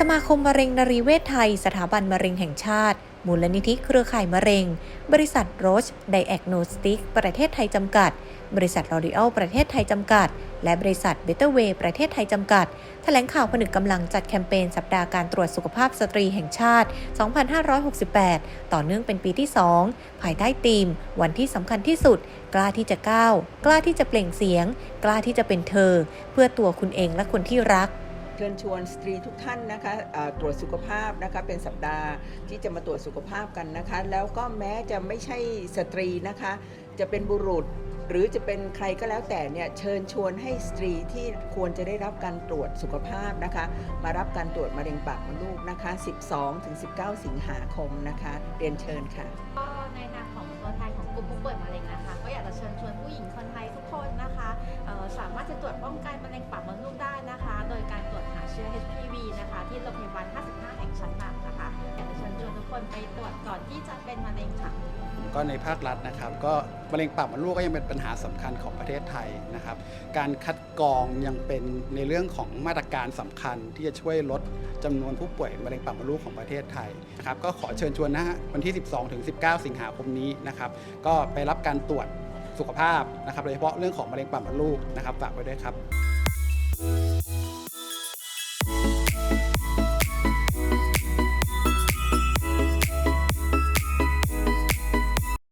สมาคมมะเร็งนรีเวชไทย สถาบันมะเร็งแห่งชาติ มูลนิธิเครือข่ายมะเร็ง บริษัทโรชไดแอกโนสติกประเทศไทยจำกัด บริษัทลอรีอัลประเทศไทยจำกัด และบริษัทเบเตอร์เวย์ประเทศไทยจำกัด แถลงข่าวผนึกกำลังจัดแคมเปญสัปดาห์การตรวจสุขภาพสตรีแห่งชาติ 2568 ต่อเนื่องเป็นปีที่ 2 ภายใต้ธีม วันที่สำคัญที่สุด กล้าที่จะก้าว กล้าที่จะเปล่งเสียง กล้าที่จะเป็นเธอ เพื่อตัวคุณเองและคนที่รัก เชิญชวนสตรีทุกท่านนะคะตรวจสุขภาพนะคะเป็นสัปดาห์ที่จะมาตรวจสุขภาพกันนะคะ แล้วก็แม้จะไม่ใช่สตรีนะคะ จะเป็นบุรุษหรือจะเป็นใครก็แล้วแต่เนี่ยเชิญชวนให้สตรีที่ควรจะได้รับการตรวจสุขภาพนะคะ มารับการตรวจมะเร็งปากมดลูกนะคะ 12-19 สิงหาคมนะคะ เรียนเชิญค่ะ ตรวจก่อนที่จะเป็นมะเร็งค่ะ ก็ในภาครัฐนะครับ ก็มะเร็งปากมดลูกก็ยังเป็นปัญหาสำคัญของประเทศไทยนะครับ การคัดกรองยังเป็นในเรื่องของมาตรการสำคัญที่จะช่วยลดจำนวนผู้ป่วยมะเร็งปากมดลูกของประเทศไทยนะครับ ก็ขอเชิญชวนนะฮะวันที่ 12ถึง19 สิงหาคมนี้นะครับ ก็ไปรับการตรวจสุขภาพนะครับโดยเฉพาะเรื่องของมะเร็งปากมดลูกนะครับฝากไว้ด้วยครับ